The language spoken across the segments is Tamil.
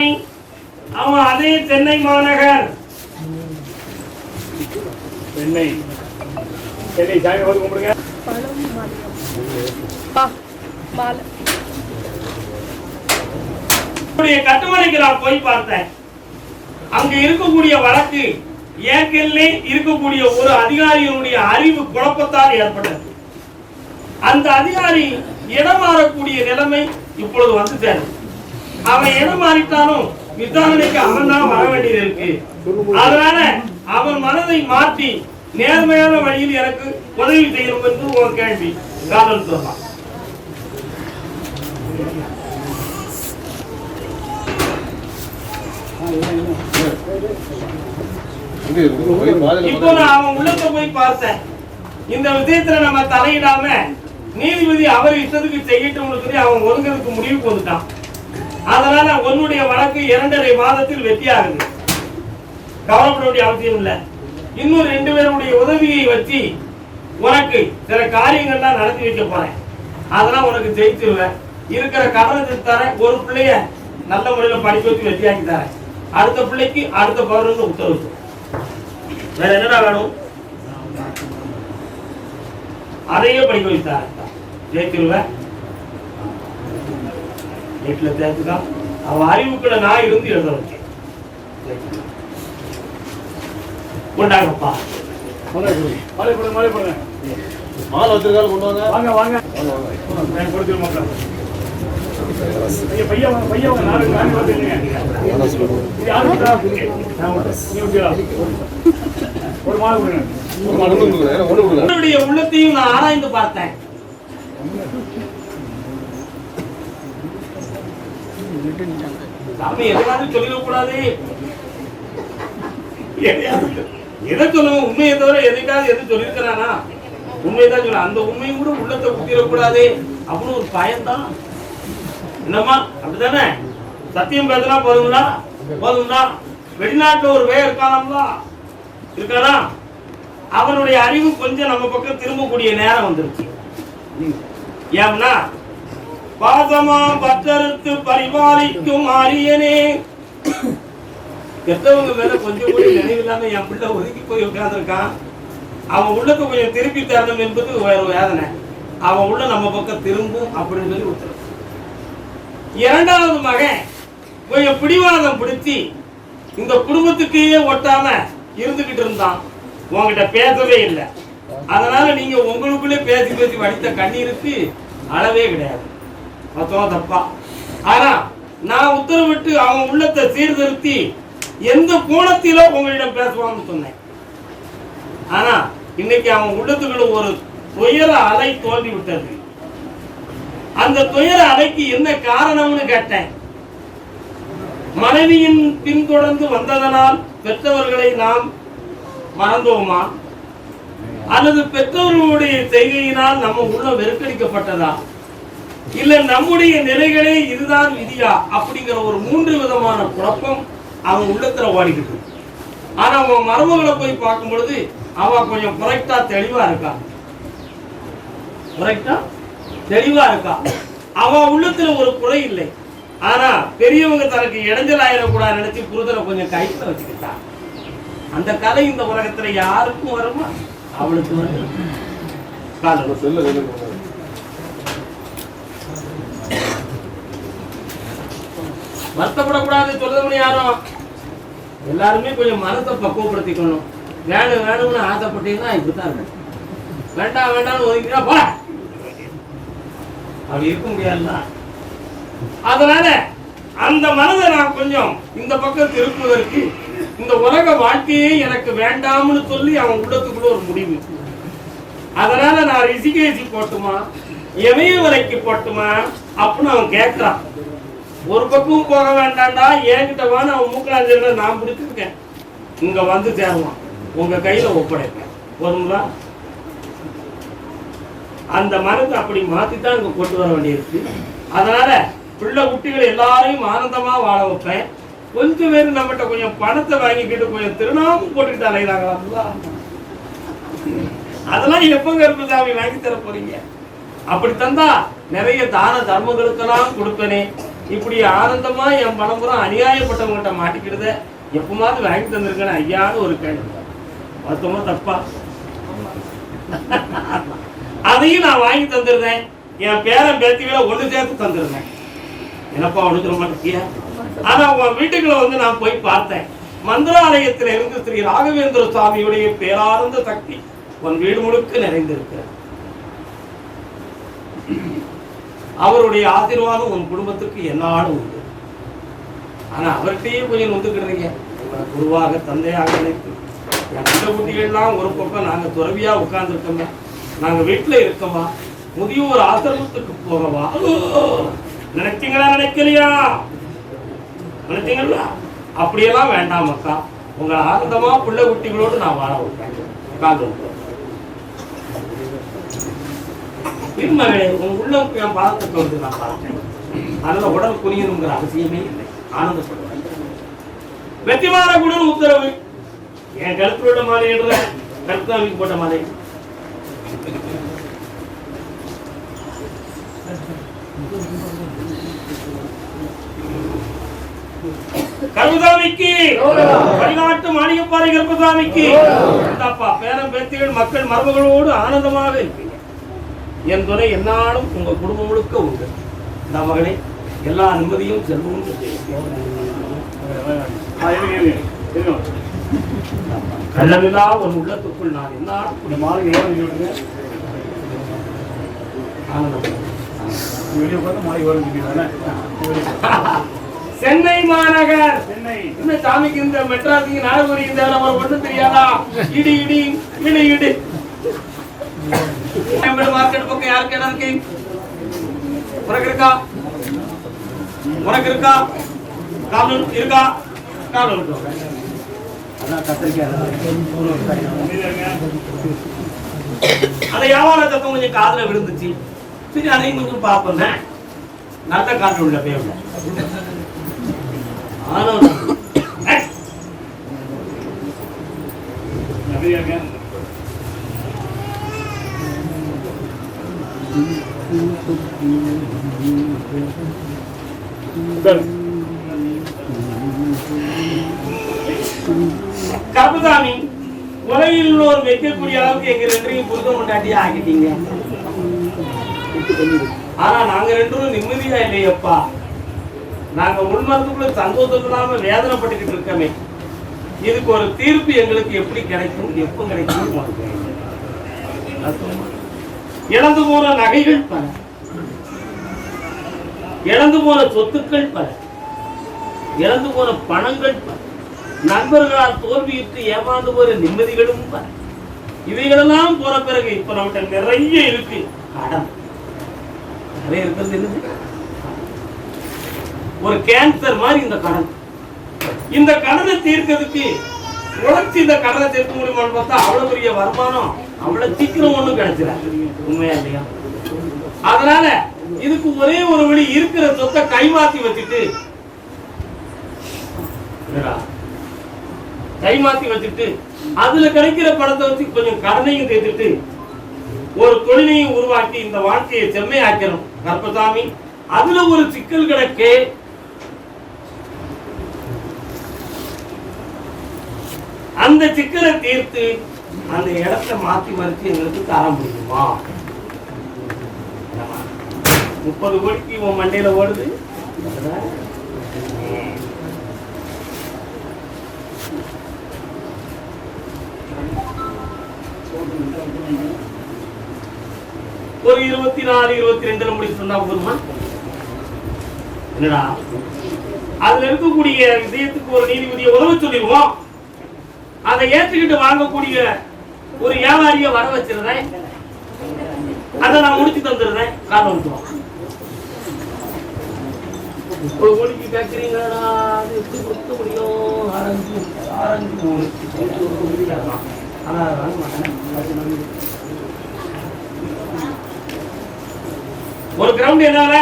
அவன் அதே சென்னை மாநகர். சென்னை. சென்னை சாமி பார்த்து கும்பிடுங்க. கட்டுமனைக்கு நான் போய் பார்த்தேன். அங்க இருக்கக்கூடிய வழக்கு ஏற்கனவே இருக்கக்கூடிய ஒரு அதிகாரியினுடைய அறிவு குழப்பத்தால் ஏற்பட்டது. அந்த அதிகாரி இடம் மாறக்கூடிய நிலைமை இப்பொழுது வந்து சேரும் அவன் எது மாறிட்டாலும் விசாரணைக்கு அவன் தான் வர வேண்டியது இருக்கு. அதனால அவன் மனதை மாற்றி நேர்மையான வழியில் எனக்கு உதவி செய்யணும் என்று ஒரு கேள்வி. காதல் சொல்லலாம் இப்போ நான் அவன் உள்ளத்தை போய் பார்த்தேன். இந்த விஷயத்துல நம்ம தலையிடாம நீதிபதி அவர் இஷ்டத்துக்கு செய்யட்டும்னு சொல்லி அவன் ஒதுங்கிறதுக்கு முடிவுக்கு வந்துட்டான். அதனால உன்னுடைய வழக்கு இரண்டரை மாதத்தில் வெற்றியாகுது. கவலைப்பட வேண்டிய அவசியம் இல்லை. இன்னும் ரெண்டு பேருடைய உதவியை வச்சு உனக்கு சில காரியங்கள்லாம் நடத்தி வைக்க போறேன். அதெல்லாம் உனக்கு ஜெயிச்சிருவேன். இருக்கிற கடனை தரேன். ஒரு பிள்ளைய நல்ல முறையில் படிக்க வச்சு வெற்றியாக்கி தரேன். அடுத்த பிள்ளைக்கு அடுத்த பௌர்ணமி உத்தரவு வேற என்னடா வேணும்? அதையே படிக்க வைத்தார். ஜெயிச்சிருவேன். வீட்டுல தேர்த்துதான் அவன் அறிவுக்குள்ள நான் இருந்து எழுத வச்சேன் கொண்டாங்கப்பா. மாலை மாலை கொடுங்க மாலை வச்சிருக்காரு கொண்டு வாங்க. வாங்க வாங்க. நான் கொடுத்துரு மக்கள். ஐயா பையன் வாங்க நாலு நாலு? ஒரு மாலை கொடுங்க. உன்னுடைய உள்ளத்தையும் நான் ஆராய்ந்து பார்த்தேன். சாமி எதையாவது சொல்லிடக்கூடாது எதையாவது எதை சொல்லுவோம் உண்மையை தவிர எதைக்காவது எது சொல்லியிருக்கிறானா? உண்மைதான் சொல்ல அந்த உண்மையும் கூட உள்ளத்தை குத்திடக்கூடாது அப்படின்னு ஒரு பயம்தான் என்னம்மா? அப்படிதானே சத்தியம் பேசுனா போதுங்களா? போதுங்களா? வெளிநாட்டுல ஒரு வே இருக்கானாம்ல இருக்கானா அவனுடைய அறிவு கொஞ்சம் நம்ம பக்கம் திரும்பக்கூடிய நேரம் வந்துருச்சு. ஏன்னா பாசமா பற்றறுத்து பரிபாலிக்கும் அரியனே கெட்டவங்க மேல கொஞ்சம் கூட நினைவில்லாம என் பிள்ளை ஒதுக்கி போய் உட்கார்ந்துருக்கான். அவன் உள்ளத்தை கொஞ்சம் திருப்பி தரணும் என்பது வேற வேதனை. அவன் உள்ள நம்ம பக்கம் திரும்பும் அப்படின்னு சொல்லி உத்தரவு. இரண்டாவது மகன் கொஞ்சம் பிடிவாதம் பிடிச்சி இந்த குடும்பத்துக்கே ஒட்டாம இருந்துகிட்டு இருந்தான். உங்ககிட்ட பேசவே இல்லை. அதனால நீங்க உங்களுக்குள்ளே பேசி பேசி வடித்த கண்ணீருக்கு அளவே கிடையாது. மொத்தமா தப்பா ஆனா நான் உத்தரவிட்டு அவன் உள்ளத்தை சீர்திருத்தி எந்த கோணத்திலோ உங்களிடம் பேசுவான்னு சொன்னேன். ஆனா இன்னைக்கு அவன் உள்ளத்துக்குள்ள ஒரு துயர அலை தோன்றி விட்டது அந்த துயர அலைக்கு என்ன காரணம்னு கேட்டேன். மனைவியின் பின்தொடர்ந்து வந்ததனால் பெற்றவர்களை நாம் மறந்தோமா? அல்லது பெற்றோர்களுடைய செய்கையினால் நம்ம உள்ள வெறுக்கடிக்கப்பட்டதா? இல்ல நம்முடைய நிலைகளே இதுதான் விதியா? அப்படிங்கிற ஒரு மூன்று விதமான குழப்பம் அவன் உள்ளத்துல ஓடிக்கிட்டு ஆனா அவன் மருமகளை போய் பார்க்கும் பொழுது அவன் கொஞ்சம் குறைக்டா தெளிவா இருக்கா? குறைக்டா தெளிவா இருக்கா? அவன் உள்ளத்துல ஒரு குறை இல்லை. ஆனா பெரியவங்க தனக்கு இடைஞ்சல் ஆயிடக்கூடாது நினைச்சு புரிதலை கொஞ்சம் கைத்துல வச்சுக்கிட்டா. அந்த கதை இந்த உலகத்துல யாருக்கும் வருமா? அவளுக்கு வரும் காலம் செல்ல செல்ல கொடுங்க வருத்தப்படக்கூடாது சொல்றவங்க யாரும்? எல்லாருமே கொஞ்சம் மனத்தை பக்குவப்படுத்திக்கணும். வேணும் வேணும்னு ஆசைப்பட்டீங்கன்னா இப்படித்தான் இருக்கும். வேண்டாம் வேண்டாம்னு ஒதுக்கினா போல அப்படி இருக்க முடியாதுதான் அதனால அந்த மனதை நான் கொஞ்சம் இந்த பக்கம் திருப்புவதற்கு இந்த உலக வாழ்க்கையே எனக்கு வேண்டாம்னு சொல்லி அவன் உள்ளத்துக்குள்ள ஒரு முடிவு. அதனால நான் ரிஷிகேசி போட்டுமா இமயமலைக்கு போட்டுமா அப்படின்னு அவன் கேட்கிறான். ஒரு பக்கம் போக வேண்டாம்டா என்கிட்ட வான்னு அவன் மூக்கலாஞ்சல நான் பிடிச்சிருக்கேன். இங்க வந்து சேருவான். உங்க கையில ஒப்படைப்பேன். வருங்களா? அந்த மனத்தை அப்படி மாத்தி தான் இங்க கொண்டு வர வேண்டியிருக்கு. அதனால பிள்ளை குட்டிகள் எல்லாரையும் ஆனந்தமா வாழ வைப்பேன். கொஞ்சம் பேர் நம்மகிட்ட கொஞ்சம் பணத்தை வாங்கிக்கிட்டு கொஞ்சம் திருநாமம் போட்டுக்கிட்டு அலைகிறாங்களா அதெல்லாம் எப்பங்க இருக்கு சாமி வாங்கி தர போறீங்க? அப்படி தந்தா நிறைய தான தர்மங்களுக்கெல்லாம் கொடுப்பேனே. இப்படி ஆனந்தமா என் பணம்புறம் அநியாயப்பட்டவங்கள்ட்ட மாட்டிக்கிறத எப்பமாவது வாங்கி தந்திருக்கேன் ஐயான்னு ஒரு கேள்வி. மொத்தமா தப்பா? அதையும் நான் வாங்கி தந்துருந்தேன். என் பேரன் பேத்திகளை ஒண்ணு சேர்த்து தந்திருந்தேன். என்னப்பா ஒண்ணு சொல்ல மாட்டேங்கியா? ஆனா உன் வீட்டுக்குள்ள வந்து நான் போய் பார்த்தேன். மந்திராலயத்தில் இருந்து ஸ்ரீ ராகவேந்திர சுவாமியுடைய பேரார்ந்த சக்தி உன் வீடு முழுக்க நிறைந்திருக்கிறது. அவருடைய ஆசீர்வாதம் உன் குடும்பத்துக்கு என்னாலும் உண்டு. ஆனா அவர்கிட்டயே கொஞ்சம் நொந்துக்கிடுறீங்க. உங்களை குருவாக தந்தையாக நினைத்து. என் குட்டிகள்லாம் ஒரு பக்கம் நாங்க துறவியா உட்கார்ந்துருக்கோமே. நாங்க வீட்டுல இருக்கோமா? முதியோர் ஆசிரமத்துக்கு போகவா? நினைச்சீங்களா நினைக்கலையா? நினைச்சீங்களா? அப்படியெல்லாம் வேண்டாம் அக்கா. உங்களை ஆனந்தமா பிள்ளை குட்டிகளோடு நான் வாழ வைப்பேன். உட்கார்ந்து. உன் உள்ளம் என் பாதத்துக்கு வந்து நான் பார்த்தேன். அதனால உடல் குனியணுங்கிற அவசியமே இல்லை. ஆனந்தப்படுவேன் வெற்றிமான குடன் உத்தரவு. என் கருத்து உள்ள மாலை இடுற கருத்தாவிக்கு போட்ட மாலை. கருதாமிக்கு வழிநாட்டு மாளிகைப்பாறை கருப்பசாமிக்கு பேரன் பேத்திகள் மக்கள் மரபுகளோடு ஆனந்தமாக இருப்பீங்க என் துணை என்னாலும் உங்க குடும்பம் முழுக்க உண்டு. இந்த மகளே எல்லா நிம்மதியும் செல்வமும். கள்ளமில்லா உன் உள்ளத்துக்குள் நான் என்னாலும் இந்த மாலை தானே? சென்னை மாநகர். சென்னை. சாமிக்கு இந்த மெட்ராஸுக்கு நாகபுரி இந்த ஒண்ணும் தெரியாதா? இடி இடி இடி இடி கோயம்பேடு மார்க்கெட் பக்கம் யாருக்கு இடம் இருக்கு உனக்கு இருக்கா உனக்கு இருக்கா? காவல் இருக்கா? காவல் இருக்கு? அதான் கத்திரிக்காய் அமைதியா இருங்க. அந்த வியாபார தத்துவம் கொஞ்சம் காதுல விழுந்துச்சு. சரி அதையும் கொஞ்சம் பார்ப்போம். நல்ல காற்று உள்ள பேர். ஆனந்தம் கருப்புசாமி உலகில் உள்ளோர் வைக்கக்கூடிய அளவுக்கு எங்க ரெண்டையும் புரித முண்டாட்டியா ஆக்கிட்டீங்க. ஆனா நாங்க ரெண்டும் நிம்மதியா இல்லையப்பா. நாங்க உள்மரத்துக்குள்ள சந்தோஷம் இல்லாம வேதனைப்பட்டுக்கிட்டு இருக்கமே. இதுக்கு ஒரு தீர்ப்பு எங்களுக்கு எப்படி கிடைக்கும்? எப்போ கிடைக்கும் இழந்து போற நகைகள் பல. இழந்து போன சொத்துக்கள் பல. இழந்து போற பணங்கள் பல. நண்பர்களால் தோல்வியுற்று ஏமாந்து போற நிம்மதிகளும் பல. இவைகளெல்லாம் போற பிறகு இப்ப நம்மகிட்ட நிறைய இருக்கு. கடன். நிறைய இருக்கிறது என்னது? ஒரு கேன்சர் மாதிரி இந்த கடன். இந்த கடனை தீர்க்கிறதுக்கு உழைச்சி இந்த கடனை தீர்க்க முடியுமான்னு பார்த்தா அவ்வளவு பெரிய வருமானம் அவ்வளவு சீக்கிரம் ஒண்ணும் கிடைச்சிடாது உண்மையா இல்லையா? அதனால இதுக்கு ஒரே ஒரு வழி இருக்கிற சொத்தை கைமாத்தி வச்சுட்டு கைமாத்தி வச்சுட்டு அதுல கிடைக்கிற பணத்தை வச்சு கொஞ்சம் கடனையும் தீர்த்துட்டு ஒரு தொழிலையும் உருவாக்கி இந்த வாழ்க்கையை செம்மையாக்கிறோம் கருப்பசாமி அதுல ஒரு சிக்கல் கிடக்கு. அந்த சிக்கலை தீர்த்து அந்த இடத்த மாற்றி மறுத்து எங்களுக்கு தர முடியுமா முப்பது கோடிக்கு உன் மண்டையில் ஓடுது. ஒரு இருபத்தி நாலு இருபத்தி ரெண்டுல முடிச்சு சொன்னா போதுமா? என்னடா? அதுல இருக்கக்கூடிய விஷயத்துக்கு ஒரு நீதிபதியை உதவ சொல்லிடுவோம். அதை ஏற்றுக்கிட்டு வாங்கக்கூடிய ஒரு வியாபாரிய வர வச்சிருந்தேன் அதை நான் முடிச்சு தந்துடுறேன். காரணம் விட்டுருவோம் ஒரு கோடிக்கு கேட்குறீங்களா அது எப்படி கொடுக்க முடியும்? ஆரஞ்சு ஆரஞ்சு மூணு. ஒரு ஆனால் வாங்க மாட்டேன். ஒரு கிரவுண்ட் என்னால?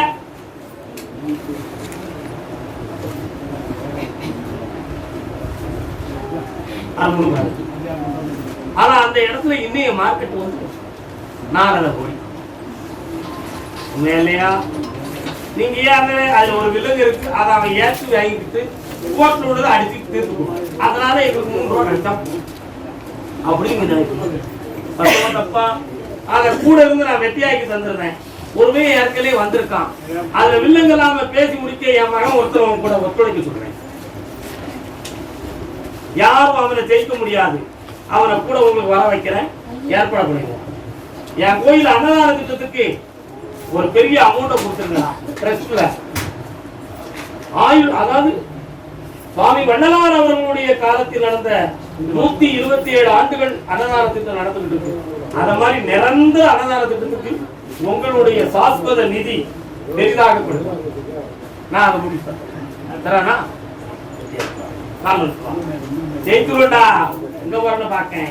அறுநூறு அந்த இடத்துல இன்னைய மார்க்கெட் வந்து நாலரை கோடி. இல்லையா? நீங்க ஏன் அதுல ஒரு விலங்கு இருக்கு அதை அவன் ஏற்றி வாங்கிட்டு கோர்ட்ல உள்ளதை அடிச்சு தீர்த்துக்கணும் அதனால எங்களுக்கு மூணு ரூபா கிடைச்சா அப்படின்னு பத்தமா தப்பா? அத கூட இருந்து நான் வெட்டியாக்கி தந்துடுறேன். ஒருவே ஏற்கனவே வந்திருக்கான். அதுல வில்லங்க இல்லாம பேசி முடிக்க என் மகன் ஒருத்தர் கூட ஒத்துழைக்க சொல்றேன். யாரும் அவனை ஜெயிக்க முடியாது. அவனை கூட உங்களுக்கு வர வைக்கிறேன். ஏற்பாடு பண்ணிடுவோம். என் கோயில் அன்னதான திட்டத்துக்கு ஒரு பெரிய அமௌண்ட்டை கொடுத்துருங்க ட்ரஸ்ட்ல ஆயுள் அதாவது சுவாமி வண்ணலார் அவர்களுடைய காலத்தில் நடந்த நூத்தி இருபத்தி ஏழு ஆண்டுகள் அன்னதான திட்டம் நடந்துகிட்டு இருக்கு. அந்த மாதிரி நிரந்தர அன்னதான திட்டத்துக்கு உங்களுடைய சாஸ்வத நிதி பெரிதாக நான் அதை முடிப்பேன். தரேனா? ஜெயித்துருண்டா எங்க வரணும் பார்க்கேன்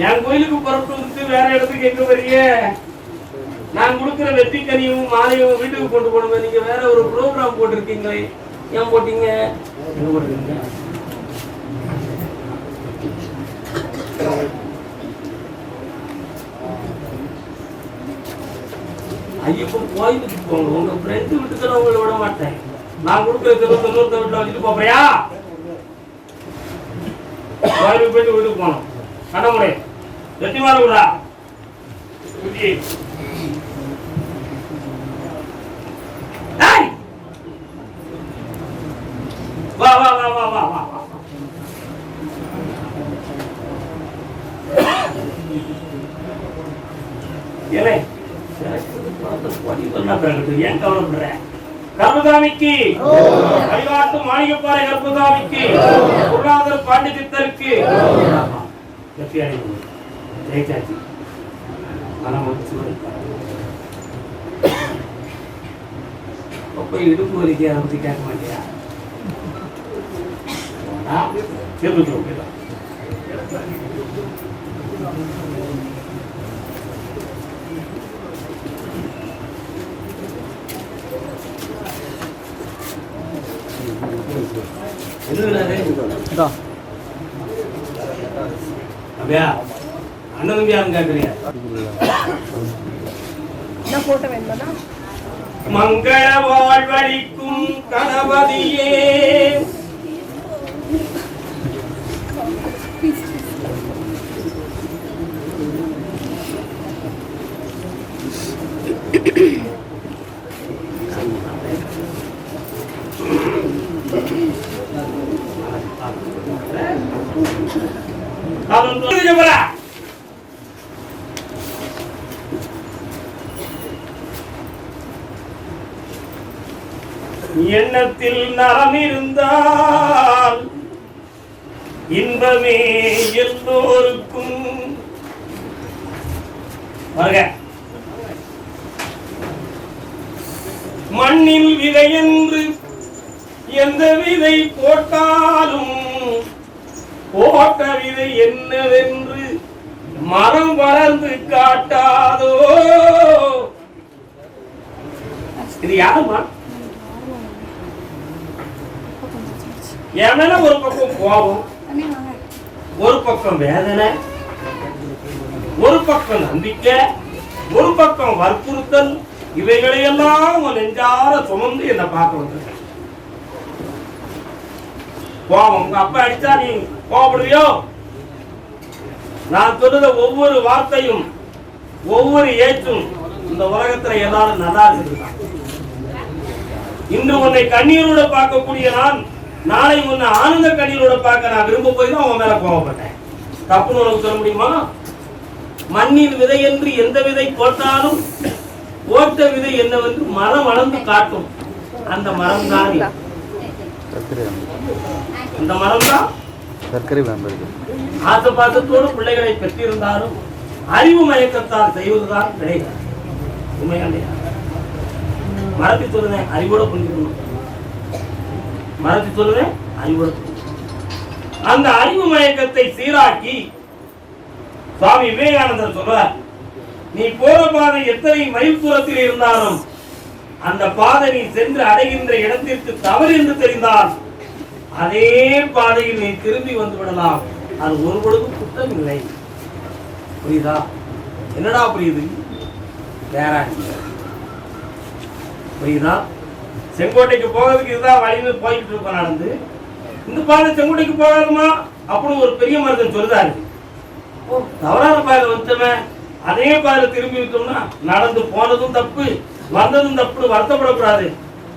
என் கோயிலுக்கு புறப்பட்டு வந்துட்டு வேற இடத்துக்கு எங்க வரீங்க நான் கொடுக்குற வெட்டிக்கனியும் கனியும் மாலையும் வீட்டுக்கு கொண்டு போடுங்க நீங்க வேற ஒரு ப்ரோக்ராம் போட்டிருக்கீங்களே. ஏன் போட்டீங்க எங்க போட்டீங்க ஐயப்பன் கோயிலுக்கு போங்க உங்க ஃப்ரெண்டு வீட்டுக்கு உங்களை விட மாட்டேன். நான் கொடுக்குற திருவத்த நூறுத்த வீட்டுல வச்சுட்டு போப்பையா கோயிலுக்கு போயிட்டு வீட்டுக்கு போனோம் கண்ணமுறை வெற்றி மாறு விடா குட்டி டேய்! வா வா வா வா வா வா வா ஏலே ஏன் கவலைப்படுற ராமசாமிக்கு. கைவாட்டு மாளிகைப்பாறை கர்மசாமிக்கு பொருளாதார பாண்டித்தித்தருக்கு வெற்றி அடையும் ஜெயிச்சாச்சு. மனம் முடிச்சு போய் இடுப்பு வலிக்கு அதை பற்றி கேட்க மாட்டியா? கேட்டு அப்படியா அண்ணன் தம்பியாரும் கேட்கறியா என்ன போட்டோ வேணுமா மங்கள வாழ்வழிக்கும் கணபதியே அவன் சொல்லுங்க போல. எண்ணத்தில் நலம் இருந்தால் இன்பமே எல்லோருக்கும். மண்ணில் விதை என்று எந்த விதை போட்டாலும் போட்ட விதை என்னவென்று மரம் வளர்ந்து காட்டாதோ. இது யாருமா என் மேல ஒரு பக்கம் கோபம் ஒரு பக்கம் வேதனை ஒரு பக்கம் நம்பிக்கை ஒரு பக்கம் வற்புறுத்தல் இவைகளையெல்லாம் உன் நெஞ்சார சுமந்து என்னை பார்க்க வந்திருக்க கோபம் உங்க அப்பா அடிச்சா நீ கோபப்படுவியோ? நான் சொல்லுற ஒவ்வொரு வார்த்தையும் ஒவ்வொரு ஏற்றும் இந்த உலகத்துல எல்லாரும் நல்லா இருக்குதான் இன்று உன்னை கண்ணீரோட பார்க்கக்கூடிய நான் நாளை உன்னை ஆனந்த கண்ணீரோட பார்க்க நான் விரும்ப போய் தான் உன் மேல கோவப்பட்டேன். தப்புன்னு உனக்கு சொல்ல முடியுமா? மண்ணின் விதை என்று எந்த விதை போட்டாலும் போட்ட விதை என்னவென்று மரம் வளர்ந்து காட்டும். அந்த மரம் தான் அந்த மரம் தான் சர்க்கரை ஆசை பாசத்தோடு பிள்ளைகளை பெற்றிருந்தாலும் அறிவு மயக்கத்தால் செய்வதுதான் கிடையாது உண்மையா மரத்தை சொல்லுவேன் அறிவோட புரிஞ்சுக்கணும். மரத்தை சொல்லுவேன்? அறிவோட அந்த அறிவு மயக்கத்தை சீராக்கி சுவாமி விவேகானந்தர் சொல்றார் நீ போற பாதை எத்தனை மைல் தூரத்தில் இருந்தாலும் அந்த பாதை நீ சென்று அடைகின்ற இடத்திற்கு தவறு என்று தெரிந்தால் அதே பாதையில் நீ திரும்பி வந்து விடலாம். அது ஒரு பொழுதும் குற்றம் இல்லை. புரியுதா? என்னடா புரியுது? வேற புரியுதா? செங்கோட்டைக்கு போகிறதுக்கு இதுதான் வழின்னு போய்கிட்டு இருக்கோம் நடந்து. இந்த பாதை செங்கோட்டைக்கு போகாதுமா அப்படின்னு ஒரு பெரிய மருத்துவம் சொல்லுதாரு ஓ தவறான பாதையில் வந்துட்டவன் அதே பாதையில் திரும்பி விட்டோம்னா நடந்து போனதும் தப்பு வந்ததும் தப்புன்னு வருத்தப்படக்கூடாது.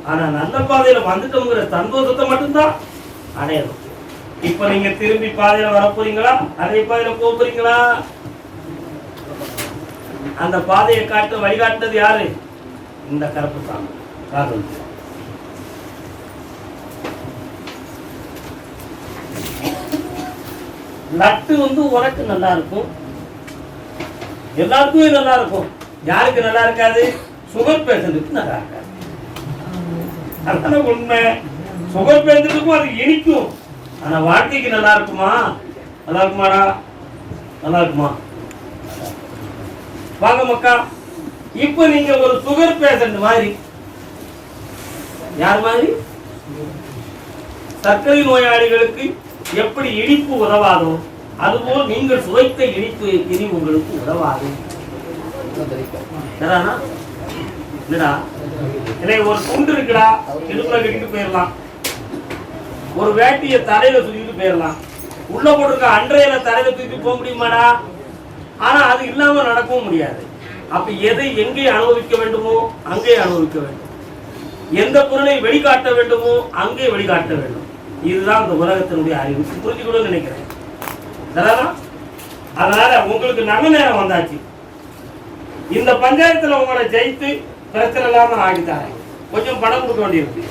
ஆனா நல்ல பாதையில வந்துட்டோங்கிற சந்தோஷத்தை மட்டும்தான் அடையணும். இப்ப நீங்க திரும்பி பாதையில வர போறீங்களா அதே பாதையில போக போறீங்களா அந்த பாதையை காட்டு வழிகாட்டினது யாரு? இந்த கருப்பு சாமி காதல். நட்டு வந்து உனக்கு நல்லா இருக்கும் எல்லாருக்குமே நல்லா இருக்கும் யாருக்கு நல்லா இருக்காது சுகர் பேஷண்ட்டுக்கு நல்லா இருக்காது அதான உண்மை. சுகர் பேஷண்ட்டுக்கும் அது இனிக்கும். ஆனா வாழ்க்கைக்கு நல்லா இருக்குமா நல்லா இருக்குமாடா நல்லா இருக்குமா வாங்க மக்கா இப்போ நீங்க ஒரு சுகர் பேஷண்ட் மாதிரி. யார் மாதிரி? சர்க்கரை நோயாளிகளுக்கு எப்படி இனிப்பு உதவாதோ அதுபோல் நீங்கள் சுவைத்த இனிப்பு இனி உங்களுக்கு உதவாது. சரிதானா? என்னடா? இல்லை ஒரு துண்டு இருக்குடா. இடுப்புல கட்டிட்டு போயிடலாம் ஒரு வேட்டிய தரையில தூக்கிட்டு போயிடலாம் உள்ள போட்டிருக்க அன்றையில தரையில தூக்கிட்டு போக முடியுமாடா? ஆனா அது இல்லாம நடக்கவும் முடியாது. அப்ப எதை எங்கே அனுபவிக்க வேண்டுமோ அங்கே அனுபவிக்க வேண்டும். எந்த பொருளை வெளிக்காட்ட வேண்டுமோ அங்கே வெளிக்காட்ட வேண்டும். இதுதான் இந்த உலகத்தினுடைய அறிவு. புரிஞ்சுக்கணும்னு நினைக்கிறேன். சரிதானா? அதனால உங்களுக்கு நல்ல நேரம் வந்தாச்சு. இந்த பஞ்சாயத்துல உங்களை ஜெயித்து பிரச்சனை இல்லாம ஆகித்தாரேன் கொஞ்சம் பணம் கொடுக்க வேண்டியிருக்கு.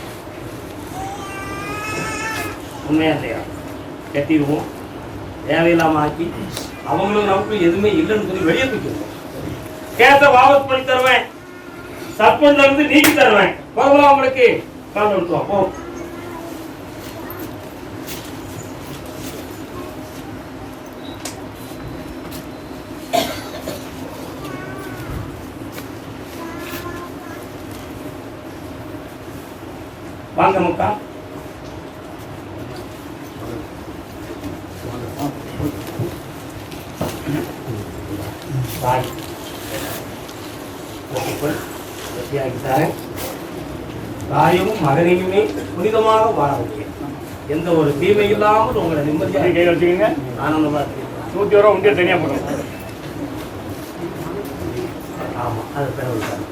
உண்மையா இல்லையா? கட்டிடுவோம். தேவையில்லாம ஆக்கி அவங்களும் நமக்கு எதுவுமே இல்லைன்னு சொல்லி வெளியே தூக்கிடுவோம் கேட்ட வாபஸ் பண்ணி தருவேன். சர்பஞ்சிலிருந்து நீக்கி தருவேன். பரவாயில்ல உங்களுக்கு. கால் எடுத்துவோம் வாங்க மக்கா. பாய். வெற்றியாகித்தாரேன் தாயும் மகனையுமே புனிதமாக வாழ வைக்கிறேன் எந்த ஒரு தீமை இல்லாமல் உங்களை கை நிம்மதியாக கையில் வச்சுக்கோங்க ஆனந்தமாக நூற்றி ஒரு ரூபா உண்டியல் தனியாக போடுங்க. ஆமாம் அது பிறகு